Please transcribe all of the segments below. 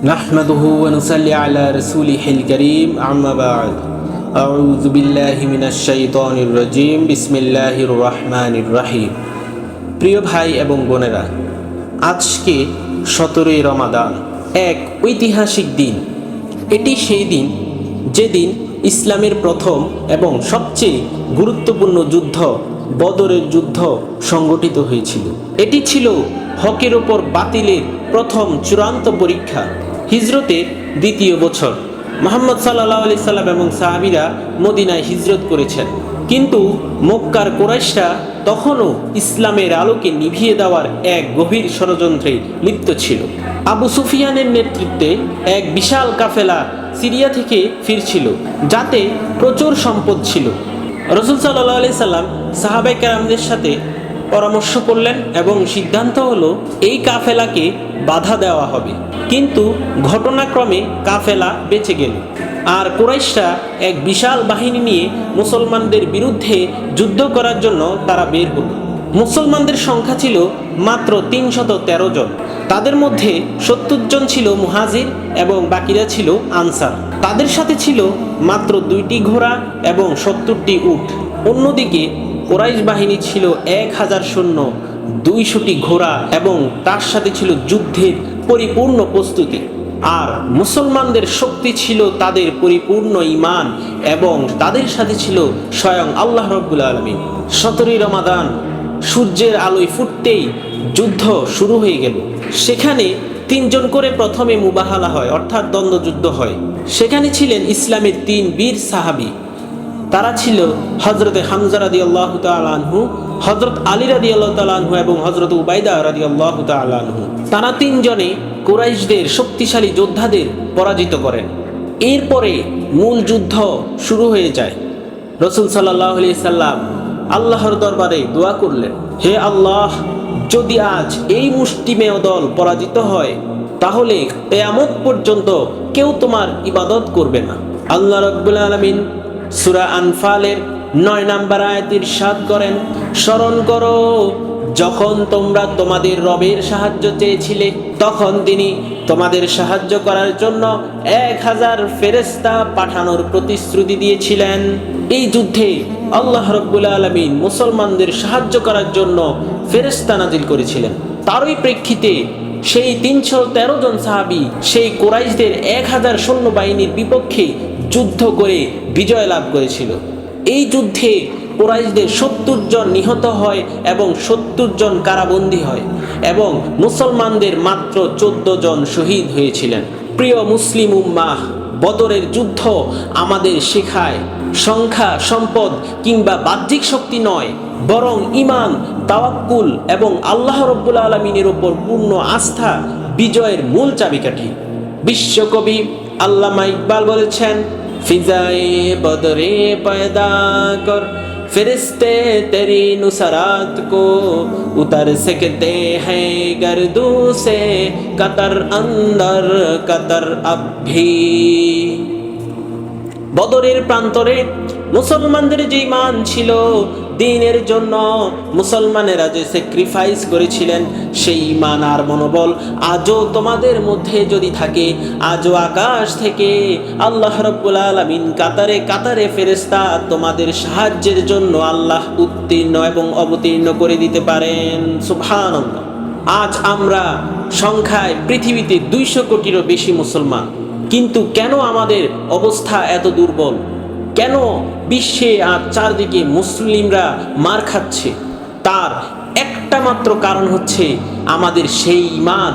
نحمده ونصلي على رسوله الكريم أما بعد أعوذ بالله من الشيطان الرجيم بسم الله الرحمن الرحيم প্রিয় ভাই এবং বোনেরা আজকে সতেরোই রমাদান এক ঐতিহাসিক দিন এটি সেই দিন যেদিন ইসলামের প্রথম এবং সবচেয়ে গুরুত্বপূর্ণ যুদ্ধ বদরের যুদ্ধ সংগঠিত হয়েছিল এটি ছিল হকের ওপর বাতিলের প্রথম চূড়ান্ত পরীক্ষা হিজরতের দ্বিতীয় বছর। মোহাম্মদ সাল্লাহ আলি সাল্লাম এবং সাহাবিরা মদিনায় হিজরত করেছেন। কিন্তু মক্কার কোরাইশরা তখনও ইসলামের আলোকে নিভিয়ে দেওয়ার এক গভীর ষড়যন্ত্রে লিপ্ত ছিল। আবু সুফিয়ানের নেতৃত্বে এক বিশাল কাফেলা সিরিয়া থেকে ফিরছিল, যাতে প্রচুর সম্পদ ছিল। রসুল সাল্লাহ আলি সাল্লাম সাহাবাই কেরামদের সাথে পরামর্শ করলেন এবং সিদ্ধান্ত হলো, এই কাফেলাকে বাধা দেওয়া হবে। কিন্তু ঘটনাক্রমে কাফেলা বেঁচে গেল। আর কুরাইশরা এক বিশাল বাহিনী নিয়ে মুসলমানদের বিরুদ্ধে যুদ্ধ করার জন্য তারা বের হলো। মুসলমানদের সংখ্যা ছিল মাত্র তিনশত তেরো জন। তাদের মধ্যে সত্তর জন ছিল মুহাজির এবং বাকিরা ছিল আনসার। তাদের সাথে ছিল মাত্র দুইটি ঘোড়া এবং সত্তরটি উট। অন্যদিকে কোরাইশ বাহিনী ছিল এক হাজার সৈন্য, দুইশোটি ঘোড়া এবং তার সাথে ছিল যুদ্ধের পরিপূর্ণ প্রস্তুতি। আর মুসলমানদের শক্তি ছিল তাদের পরিপূর্ণ ইমান এবং তাদের সাথে ছিল স্বয়ং আল্লাহ রব্বুল আলমী সতেরোই রমাদান, সূর্যের আলোয় ফুটতেই যুদ্ধ শুরু হয়ে গেল। সেখানে তিনজন করে প্রথমে মুবাহালা হয়, অর্থাৎ দ্বন্দ্বযুদ্ধ হয়। সেখানে ছিলেন ইসলামের তিন বীর সাহাবি। তারা ছিল হজরতে হামজা রাদি আল্লাহ তালহু হজরত আলী রাদি আল্লাহ তালহু এবং হজরত উবাইদা রাদি আল্লাহ তালহু তারা তিনজনে কোরাইশদের শক্তিশালী যোদ্ধাদের পরাজিত করেন। এরপরে মূল যুদ্ধ শুরু হয়ে যায়। রসুল সাল্লাহ আলি সাল্লাম আল্লাহর দরবারে দোয়া করলেন, হে আল্লাহ, যদি আজ এই মুষ্টিমেয় দল পরাজিত হয়, তাহলে কেয়ামত পর্যন্ত কেউ তোমার ইবাদত করবে না। আল্লাহ রব্বুল আলমিন সুরা আনফালের নয় নাম্বার আয়াতির সাদ করেন, স্মরণ করো, যখন তোমরা তোমাদের রবের সাহায্য চেয়েছিলে, তখন তিনি তোমাদের সাহায্য করার জন্য এক হাজার ফেরেস্তা পাঠানোর প্রতিশ্রুতি দিয়েছিলেন। এই যুদ্ধে আল্লাহ রব্বুল আলমিন মুসলমানদের সাহায্য করার জন্য ফেরেস্তা নাজিল করেছিলেন। তারই প্রেক্ষিতে সেই তিনশো তেরো জন সাহাবি, সেই কোরাইশদের এক হাজার সৈন্যবাহিনীর বিপক্ষে যুদ্ধ করে বিজয় লাভ করেছিল। এই যুদ্ধে কোরাইশদের সত্তর জন নিহত হয় এবং সত্তর জন কারাবন্দী হয় এবং মুসলমানদের মাত্র চোদ্দ জন শহীদ হয়েছিলেন। প্রিয় মুসলিম উম্মাহ, বদরের যুদ্ধ আমাদের শেখায় সংখ্যা, সম্পদ কিংবা বাহ্যিক শক্তি নয়, বরং ইমান তাওয়াক্কুল এবং আল্লাহ রব্বুল আলমিনের ওপর পূর্ণ আস্থা, বিজয়ের মূল চাবিকাঠি। বিশ্বকবি আল্লামা ইকবাল বলেছেন ফিজায়ে বদরে পয়দা কর ফিরিস্তে তেরি নুসরাত কো উতর सकते हैं गर्दू से कतर अंदर कतर अब भी বদরের প্রান্তরে মুসলমানদের যে মান ছিল দিনের জন্য মুসলমানেরা যে স্যাক্রিফাইস করেছিলেন সেই ইমান আর মনোবল আজও তোমাদের মধ্যে যদি থাকে, আজও আকাশ থেকে আল্লাহ রব্বুল আলমিন কাতারে কাতারে ফেরেস্তা তোমাদের সাহায্যের জন্য আল্লাহ উত্তীর্ণ এবং অবতীর্ণ করে দিতে পারেন। সুভান আজ আমরা সংখ্যায় পৃথিবীতে দুইশো কোটিরও বেশি মুসলমান। কিন্তু কেন আমাদের অবস্থা এত দুর্বল? কেন বিশ্বে আর চারদিকে মুসলিমরা মার খাচ্ছে? তার একটা মাত্র কারণ হচ্ছে আমাদের সেই ইমান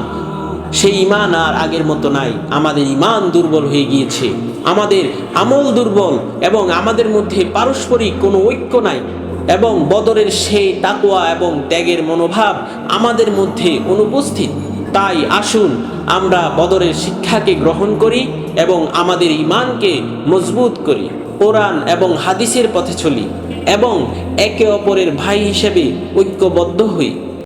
সেই ইমান আর আগের মতো নাই। আমাদের ইমান দুর্বল হয়ে গিয়েছে। আমাদের আমল দুর্বল এবং আমাদের মধ্যে পারস্পরিক কোনো ঐক্য নাই এবং বদরের সেই তাকোয়া এবং ত্যাগের মনোভাব আমাদের মধ্যে অনুপস্থিত। তাই আসুন, আমরা বদরের শিক্ষাকে গ্রহণ করি এবং আমাদের ইমানকে মজবুত করি। কোরআন এবং হাদিসের পথে চলি এবং একে অপরের ভাই হিসেবে ঐক্যবদ্ধ হই।